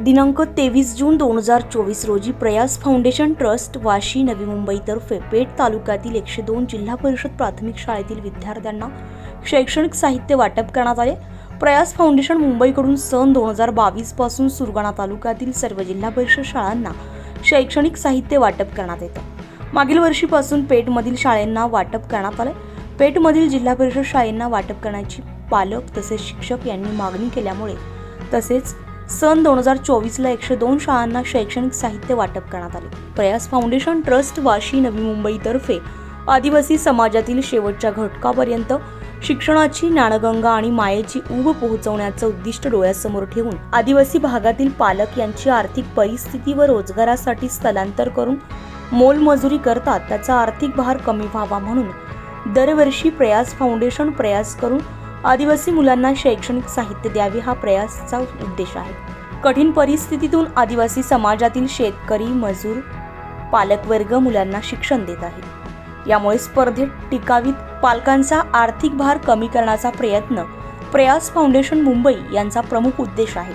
दिनांक तेवीस जून दोन हजार चोवीस रोजी प्रयास फाउंडेशन ट्रस्ट वाशी नवी मुंबईतर्फे पेठ तालुक्यातील एकशे दोन जिल्हा परिषद प्राथमिक शाळेतील विद्यार्थ्यांना शैक्षणिक साहित्य वाटप करण्यात आले. प्रयास फाउंडेशन मुंबईकडून सन दोन हजार बावीसपासून सुरगाणा तालुक्यातील सर्व जिल्हा परिषद शाळांना शैक्षणिक साहित्य वाटप करण्यात येतं. मागील वर्षीपासून पेठमधील शाळांना वाटप करण्यात आले पेठमधील जिल्हा परिषद शाळांना वाटप करण्याची पालक तसेच शिक्षक यांनी मागणी केल्यामुळे तसेच सन दोन हजार चोवीसला एकशे दोन शाळांना शैक्षणिक साहित्य वाटप करण्यात आले. प्रयास फाउंडेशन ट्रस्ट वाशी नवी मुंबईतर्फे आदिवासी समाजातील शेवटच्या घटकापर्यंत शिक्षणाची ज्ञानगंगा आणि मायेची उब पोहोचवण्याचं उद्दिष्ट डोळ्यासमोर ठेवून आदिवासी भागातील पालक यांची आर्थिक परिस्थिती व रोजगारासाठी स्थलांतर करून मोलमजुरी करतात त्याचा आर्थिक भार कमी व्हावा म्हणून दरवर्षी प्रयास फाउंडेशन प्रयास करून आदिवासी मुलांना शैक्षणिक साहित्य द्यावे हा प्रयासचा उद्देश आहे. कठीण परिस्थितीतून आदिवासी समाजातील शेतकरी मजूर पालकवर्ग मुलांना शिक्षण देत आहे यामुळे स्पर्धेत टिकावीत पालकांचा आर्थिक भार कमी करण्याचा प्रयत्न प्रयास फाउंडेशन मुंबई यांचा प्रमुख उद्देश आहे.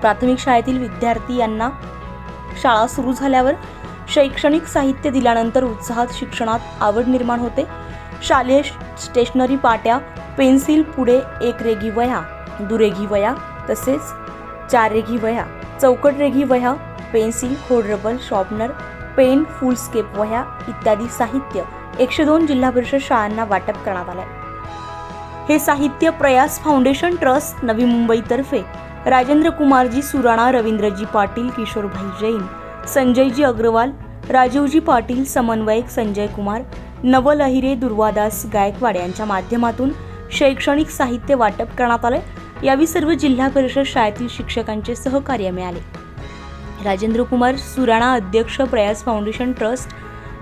प्राथमिक शाळेतील विद्यार्थी यांना शाळा सुरू झाल्यावर शैक्षणिक साहित्य दिल्यानंतर उत्साहात शिक्षणात आवड निर्माण होते. शालेय स्टेशनरी पाट्या पेन्सिल पुढे एक रेघी वह्या दुरेघी वह्या तसेच चार रेघी वह्या चौकट रेघी वह्या पेन्सिल होडरबल शॉर्पनर पेन फुलस्केप वह्या इत्यादी साहित्य एकशे दोन जिल्हा परिषद शाळांना वाटप करण्यात आले हे साहित्य प्रयास फाउंडेशन ट्रस्ट नवी मुंबईतर्फे राजेंद्र कुमारजी सुराणा रवींद्रजी पाटील किशोरभाई जैन संजयजी अग्रवाल राजीवजी पाटील समन्वयक संजय कुमार नवल अहिरे दुर्वादास गायकवाड यांच्या माध्यमातून शैक्षणिक साहित्य वाटप करण्यात आले यावेळी सर्व जिल्हा परिषद शाळेतील शिक्षकांचे सहकार्य मिळाले. राजेंद्र कुमार सुराणा अध्यक्ष प्रयास फाउंडेशन ट्रस्ट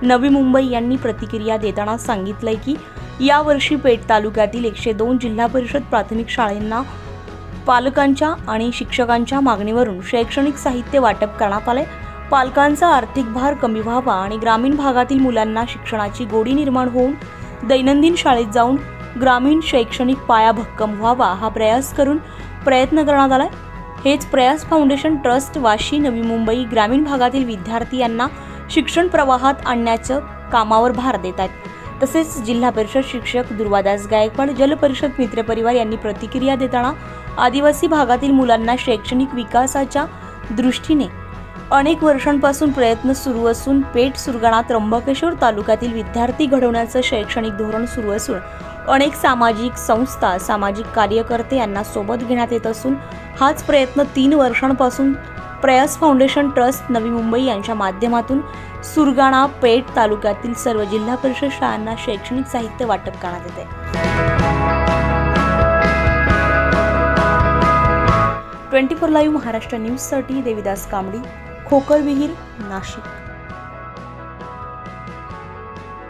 नवी मुंबई यांनी प्रतिक्रिया देताना सांगितलंय की यावर्षी पेठ तालुक्यातील एकशे दोन जिल्हा परिषद प्राथमिक शाळांना पालकांच्या आणि शिक्षकांच्या मागणीवरून शैक्षणिक साहित्य वाटप करण्यात आले पालकांचा आर्थिक भार कमी व्हावा आणि ग्रामीण भागातील मुलांना शिक्षणाची गोडी निर्माण होऊन दैनंदिन शाळेत जाऊन ग्रामीण शैक्षणिक पाया भक्कम व्हावा हा प्रयास करून प्रयत्न करण्यात आलाय. हेच प्रयास फाउंडेशन ट्रस्ट वाशी नवी मुंबई ग्रामीण भागातील विद्यार्थी यांना शिक्षण प्रवाहात आणण्याचं कामावर भार देत आहेत. तसेच जिल्हा परिषद शिक्षक दुर्वादास गायकवाड जल परिषद मित्रपरिवार यांनी प्रतिक्रिया देताना आदिवासी भागातील मुलांना शैक्षणिक विकासाच्या दृष्टीने अनेक वर्षांपासून प्रयत्न सुरू असून पेठ सुरगाणा त्र्यंबकेश्वर तालुक्यातील विद्यार्थी घडवण्याचं शैक्षणिक धोरण सुरू असून अनेक सामाजिक संस्था सामाजिक कार्यकर्ते यांना सोबत घेण्यात येत असून हाच प्रयत्न तीन वर्षांपासून प्रयास फाउंडेशन ट्रस्ट नवी मुंबई यांच्या माध्यमातून सुरगाणा पेठ तालुक्यातील सर्व जिल्हा परिषद शाळांना शैक्षणिक साहित्य वाटप करण्यात येते ट्वेंटी फोर लाईव्ह महाराष्ट्र न्यूजसाठी देविदास कांबडी खोकर विहीर नाशिक.